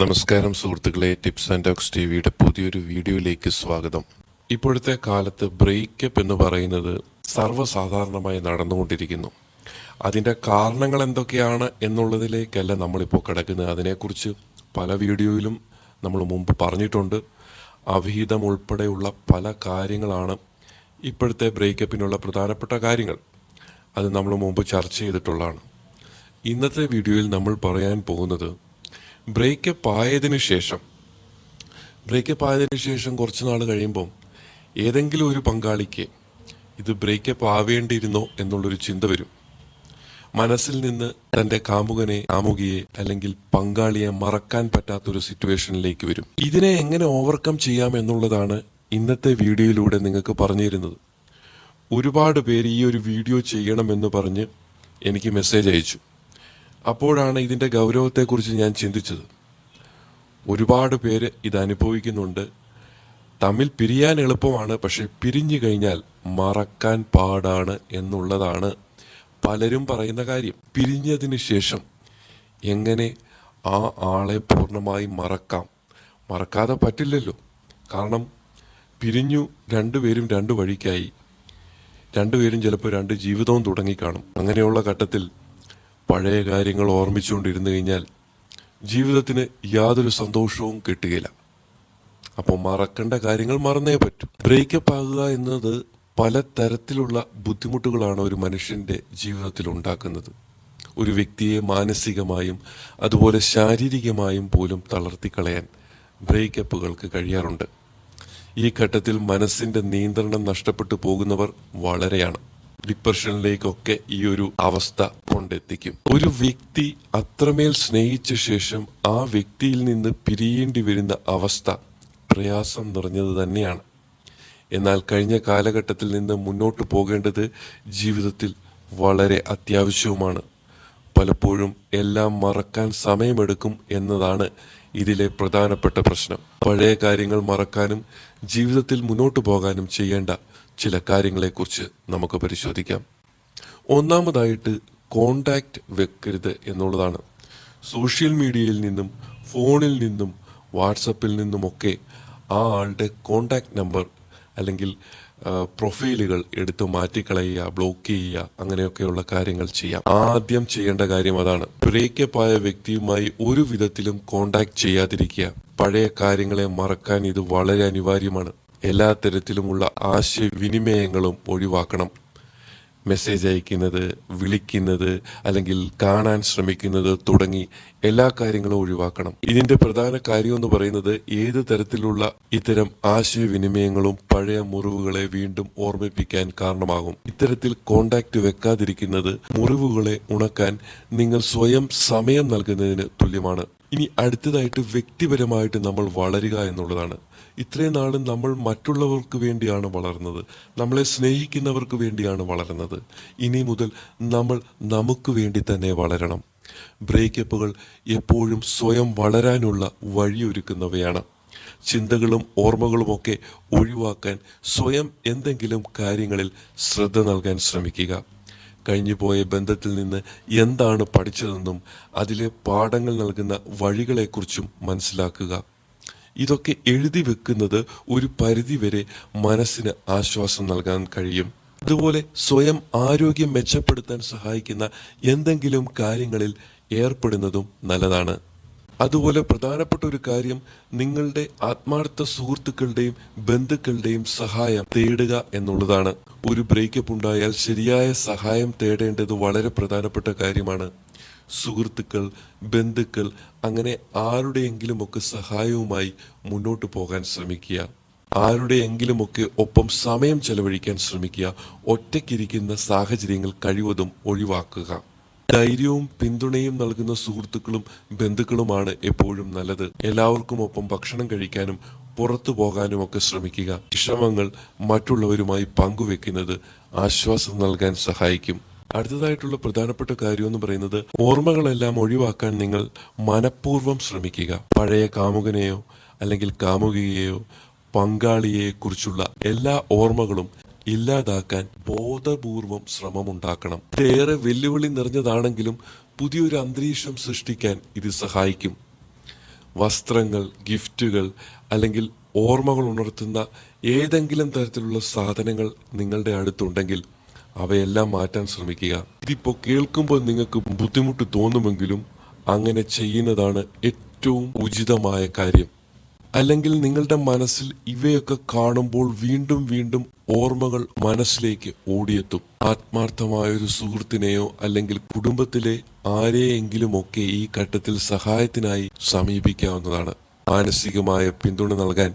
നമസ്കാരം സുഹൃത്തുക്കളെ. Tips and talks T വിയുടെ പുതിയൊരു വീഡിയോയിലേക്ക് സ്വാഗതം. ഇപ്പോഴത്തെ കാലത്ത് ബ്രേക്കപ്പ് എന്ന് പറയുന്നത് സർവസാധാരണമായി നടന്നുകൊണ്ടിരിക്കുന്നു. അതിന്റെ കാരണങ്ങൾ എന്തൊക്കെയാണ് എന്നുള്ളതിലേക്കല്ല നമ്മളിപ്പോൾ കിടക്കുന്നത്. അതിനെക്കുറിച്ച് പല വീഡിയോയിലും നമ്മൾ മുമ്പ് പറഞ്ഞിട്ടുണ്ട്. അവിഹിതം ഉൾപ്പെടെയുള്ള പല കാര്യങ്ങളാണ് ഇപ്പോഴത്തെ ബ്രേക്കപ്പിനുള്ള പ്രധാനപ്പെട്ട കാര്യങ്ങൾ. അത് നമ്മൾ മുമ്പ് ചർച്ച ചെയ്തിട്ടുള്ളതാണ്. ഇന്നത്തെ വീഡിയോയിൽ നമ്മൾ പറയാൻ പോകുന്നത് ബ്രേക്കപ്പ് ആയതിനു ശേഷം. ബ്രേക്കപ്പ് ആയതിനു ശേഷം കുറച്ച് നാൾ കഴിയുമ്പം ഏതെങ്കിലും ഒരു പങ്കാളിക്ക് ഇത് ബ്രേക്കപ്പ് ആവേണ്ടിയിരുന്നോ എന്നുള്ളൊരു ചിന്ത വരും. മനസ്സിൽ നിന്ന് തന്റെ കാമുകനെ കാമുകിയെ അല്ലെങ്കിൽ പങ്കാളിയെ മറക്കാൻ പറ്റാത്തൊരു സിറ്റുവേഷനിലേക്ക് വരും. ഇതിനെ എങ്ങനെ ഓവർകം ചെയ്യാം എന്നുള്ളതാണ് ഇന്നത്തെ വീഡിയോയിലൂടെ നിങ്ങൾക്ക് പറഞ്ഞു തരുന്നത് ഒരുപാട് പേര് ഈ ഒരു വീഡിയോ ചെയ്യണമെന്ന് പറഞ്ഞ് എനിക്ക് മെസ്സേജ് അയച്ചു. അപ്പോഴാണ് ഇതിന്റെ ഗൗരവത്തെക്കുറിച്ച് ഞാൻ ചിന്തിച്ചത്. ഒരുപാട് പേര് ഇത് അനുഭവിക്കുന്നുണ്ട്. തമ്മിൽ പിരിയാൻ എളുപ്പമാണ് പക്ഷെ പിരിഞ്ഞു കഴിഞ്ഞാൽ മറക്കാൻ പാടാണ് എന്നുള്ളതാണ് പലരും പറയുന്ന കാര്യം. പിരിഞ്ഞതിന് ശേഷം എങ്ങനെ ആ ആളെ പൂർണമായി മറക്കാം? മറക്കാതെ പറ്റില്ലല്ലോ. കാരണം പിരിഞ്ഞു രണ്ടുപേരും രണ്ട് വഴിക്കായി. രണ്ടുപേരും ചിലപ്പോൾ രണ്ട് ജീവിതവും തുടങ്ങിക്കാണും. അങ്ങനെയുള്ള ഘട്ടത്തിൽ പഴയ കാര്യങ്ങൾ ഓർമ്മിച്ചുകൊണ്ടിരുന്നു കഴിഞ്ഞാൽ ജീവിതത്തിന് യാതൊരു സന്തോഷവും കിട്ടുകയില്ല. അപ്പോൾ മറക്കേണ്ട കാര്യങ്ങൾ മറന്നേ പറ്റൂ. ബ്രേക്കപ്പ് ആകുക എന്നത് പല തരത്തിലുള്ള ബുദ്ധിമുട്ടുകളാണ് ഒരു മനുഷ്യന്റെ ജീവിതത്തിൽ ഉണ്ടാക്കുന്നത്. ഒരു വ്യക്തിയെ മാനസികമായും അതുപോലെ ശാരീരികമായും പോലും തളർത്തിക്കളയാൻ ബ്രേക്കപ്പുകൾക്ക് കഴിയാറുണ്ട്. ഈ ഘട്ടത്തിൽ മനസ്സിന്റെ നിയന്ത്രണം നഷ്ടപ്പെട്ടു പോകുന്നവർ വളരെയാണ്. ഡിപ്രഷനിലേക്കൊക്കെ ഈ ഒരു അവസ്ഥ കൊണ്ടെത്തിക്കും. ഒരു വ്യക്തി അത്രമേൽ സ്നേഹിച്ച ശേഷം ആ വ്യക്തിയിൽ നിന്ന് പിരിയേണ്ടി വരുന്ന അവസ്ഥ പ്രയാസം നിറഞ്ഞത് തന്നെയാണ്. എന്നാൽ കഴിഞ്ഞ കാലഘട്ടത്തിൽ നിന്ന് മുന്നോട്ട് പോകേണ്ടത് ജീവിതത്തിൽ വളരെ അത്യാവശ്യവുമാണ്. പലപ്പോഴും എല്ലാം മറക്കാൻ സമയമെടുക്കും എന്നതാണ് ഇതിലെ പ്രധാനപ്പെട്ട പ്രശ്നം. പഴയ കാര്യങ്ങൾ മറക്കാനും ജീവിതത്തിൽ മുന്നോട്ട് പോകാനും ചെയ്യേണ്ട ചില കാര്യങ്ങളെക്കുറിച്ച് നമുക്ക് പരിശോധിക്കാം. ഒന്നാമതായിട്ട് കോണ്ടാക്റ്റ് വെക്കരുത് എന്നുള്ളതാണ്. സോഷ്യൽ മീഡിയയിൽ നിന്നും ഫോണിൽ നിന്നും വാട്സപ്പിൽ നിന്നുമൊക്കെ ആ ആളുടെ കോണ്ടാക്ട് നമ്പർ അല്ലെങ്കിൽ പ്രൊഫൈലുകൾ എടുത്ത് മാറ്റിക്കളയുക ബ്ലോക്ക് ചെയ്യുക അങ്ങനെയൊക്കെയുള്ള കാര്യങ്ങൾ ചെയ്യാം. ആദ്യം ചെയ്യേണ്ട കാര്യം അതാണ്. ബ്രേക്കപ്പ് ആയ വ്യക്തിയുമായി ഒരു വിധത്തിലും കോണ്ടാക്ട് ചെയ്യാതിരിക്കുക. പഴയ കാര്യങ്ങളെ മറക്കാൻ ഇത് വളരെ അനിവാര്യമാണ്. എല്ലാ തരത്തിലുമുള്ള ആശയവിനിമയങ്ങളും ഒഴിവാക്കണം. മെസ്സേജ് അയക്കുന്നത് വിളിക്കുന്നത് അല്ലെങ്കിൽ കാണാൻ ശ്രമിക്കുന്നത് തുടങ്ങി എല്ലാ കാര്യങ്ങളും ഒഴിവാക്കണം. ഇതിന്റെ പ്രധാന കാര്യം എന്ന് പറയുന്നത് ഏത് തരത്തിലുള്ള ഇത്തരം ആശയവിനിമയങ്ങളും പഴയ മുറിവുകളെ വീണ്ടും ഓർമ്മിപ്പിക്കാൻ കാരണമാകും. ഇത്തരത്തിൽ കോണ്ടാക്ട് വെക്കാതിരിക്കുന്നത് മുറിവുകളെ ഉണക്കാൻ നിങ്ങൾ സ്വയം സമയം നൽകുന്നതിന് തുല്യമാണ്. ഇനി അടുത്തതായിട്ട് വ്യക്തിപരമായിട്ട് നമ്മൾ വളരുക എന്നുള്ളതാണ്. ഇത്രയും നാളും നമ്മൾ മറ്റുള്ളവർക്ക് വേണ്ടിയാണ് വളർന്നത്. നമ്മളെ സ്നേഹിക്കുന്നവർക്ക് വേണ്ടിയാണ് വളരുന്നത് ഇനി മുതൽ നമ്മൾ നമുക്ക് വേണ്ടി തന്നെ വളരണം. ബ്രേക്കപ്പുകൾ എപ്പോഴും സ്വയം വളരാനുള്ള വഴിയൊരുക്കുന്നവയാണ്. ചിന്തകളും ഓർമ്മകളുമൊക്കെ ഒഴിവാക്കാൻ സ്വയം എന്തെങ്കിലും കാര്യങ്ങളിൽ ശ്രദ്ധ നൽകാൻ ശ്രമിക്കുക. കഴിഞ്ഞുപോയ ബന്ധത്തിൽ നിന്ന് എന്താണ് പഠിച്ചതെന്നും അതിലെ പാഠങ്ങൾ നൽകുന്ന വഴികളെക്കുറിച്ചും മനസ്സിലാക്കുക. ഇതൊക്കെ എഴുതി വെക്കുന്നത് ഒരു പരിധിവരെ മനസ്സിന് ആശ്വാസം നൽകാൻ കഴിയും. അതുപോലെ സ്വയം ആരോഗ്യം മെച്ചപ്പെടുത്താൻ സഹായിക്കുന്ന എന്തെങ്കിലും കാര്യങ്ങളിൽ ഏർപ്പെടുന്നതും നല്ലതാണ്. അതുപോലെ പ്രധാനപ്പെട്ട ഒരു കാര്യം നിങ്ങളുടെ ആത്മാർത്ഥ സുഹൃത്തുക്കളുടെയും ബന്ധുക്കളുടെയും സഹായം തേടുക എന്നുള്ളതാണ്. ഒരു ബ്രേക്കപ്പ് ഉണ്ടായാൽ ശരിയായ സഹായം തേടേണ്ടത് വളരെ പ്രധാനപ്പെട്ട കാര്യമാണ്. സുഹൃത്തുക്കൾ ബന്ധുക്കൾ അങ്ങനെ ആരുടെയെങ്കിലുമൊക്കെ സഹായവുമായി മുന്നോട്ട് പോകാൻ ശ്രമിക്കുക. ആരുടെയെങ്കിലുമൊക്കെ ഒപ്പം സമയം ചെലവഴിക്കാൻ ശ്രമിക്കുക. ഒറ്റയ്ക്കിരിക്കുന്ന സാഹചര്യങ്ങൾ കഴിവതും ഒഴിവാക്കുക. ധൈര്യവും പിന്തുണയും നൽകുന്ന സുഹൃത്തുക്കളും ബന്ധുക്കളുമാണ് എപ്പോഴും നല്ലത്. എല്ലാവർക്കും ഒപ്പം ഭക്ഷണം കഴിക്കാനും പുറത്തു പോകാനും ഒക്കെ ശ്രമിക്കുക. വിഷമങ്ങൾ മറ്റുള്ളവരുമായി പങ്കുവെക്കുന്നത് ആശ്വാസം നൽകാൻ സഹായിക്കും. അടുത്തതായിട്ടുള്ള പ്രധാനപ്പെട്ട കാര്യം എന്ന് പറയുന്നത് ഓർമ്മകളെല്ലാം ഒഴിവാക്കാൻ നിങ്ങൾ മനഃപൂർവം ശ്രമിക്കുക. പഴയ കാമുകനെയോ അല്ലെങ്കിൽ കാമുകിയെയോ പങ്കാളിയെ കുറിച്ചുള്ള എല്ലാ ഓർമ്മകളും ഇല്ലാതാക്കാൻ ബോധപൂർവം ശ്രമമുണ്ടാക്കണം. ഇതേറെ വെല്ലുവിളി നിറഞ്ഞതാണെങ്കിലും പുതിയൊരു അന്തരീക്ഷം സൃഷ്ടിക്കാൻ ഇത് സഹായിക്കും. വസ്ത്രങ്ങൾ ഗിഫ്റ്റുകൾ അല്ലെങ്കിൽ ഓർമ്മകൾ ഉണർത്തുന്ന ഏതെങ്കിലും തരത്തിലുള്ള സാധനങ്ങൾ നിങ്ങളുടെ അടുത്തുണ്ടെങ്കിൽ അവയെല്ലാം മാറ്റാൻ ശ്രമിക്കുക. ഇതിപ്പോൾ കേൾക്കുമ്പോൾ നിങ്ങൾക്ക് ബുദ്ധിമുട്ട് തോന്നുമെങ്കിലും അങ്ങനെ ചെയ്യുന്നതാണ് ഏറ്റവും ഉചിതമായ കാര്യം. അല്ലെങ്കിൽ നിങ്ങളുടെ മനസ്സിൽ ഇവയൊക്കെ കാണുമ്പോൾ വീണ്ടും വീണ്ടും ഓർമ്മകൾ മനസ്സിലേക്ക് ഓടിയെത്തും. ആത്മാർത്ഥമായ ഒരു സുഹൃത്തിനെയോ അല്ലെങ്കിൽ കുടുംബത്തിലെ ആരെയെങ്കിലുമൊക്കെ ഈ ഘട്ടത്തിൽ സഹായത്തിനായി സമീപിക്കാവുന്നതാണ്. മാനസികമായ പിന്തുണ നൽകാൻ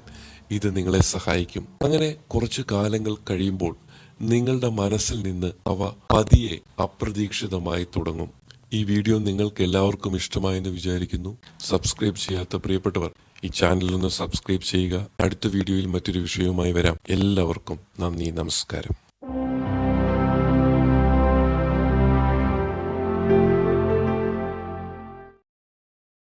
ഇത് നിങ്ങളെ സഹായിക്കും. അങ്ങനെ കുറച്ചു കാലങ്ങൾ കഴിയുമ്പോൾ നിങ്ങളുടെ മനസ്സിൽ നിന്ന് അവ പതിയെ അപ്രതീക്ഷിതമായി തുടങ്ങും. ഈ വീഡിയോ നിങ്ങൾക്ക് എല്ലാവർക്കും ഇഷ്ടമായെന്ന് വിചാരിക്കുന്നു. സബ്സ്ക്രൈബ് ചെയ്യാത്ത പ്രിയപ്പെട്ടവർ ഈ ചാനൽ ഒന്ന് സബ്സ്ക്രൈബ് ചെയ്യുക. അടുത്ത വീഡിയോയിൽ മറ്റൊരു വിഷയവുമായി വരാം. എല്ലാവർക്കും നന്ദി നമസ്കാരം.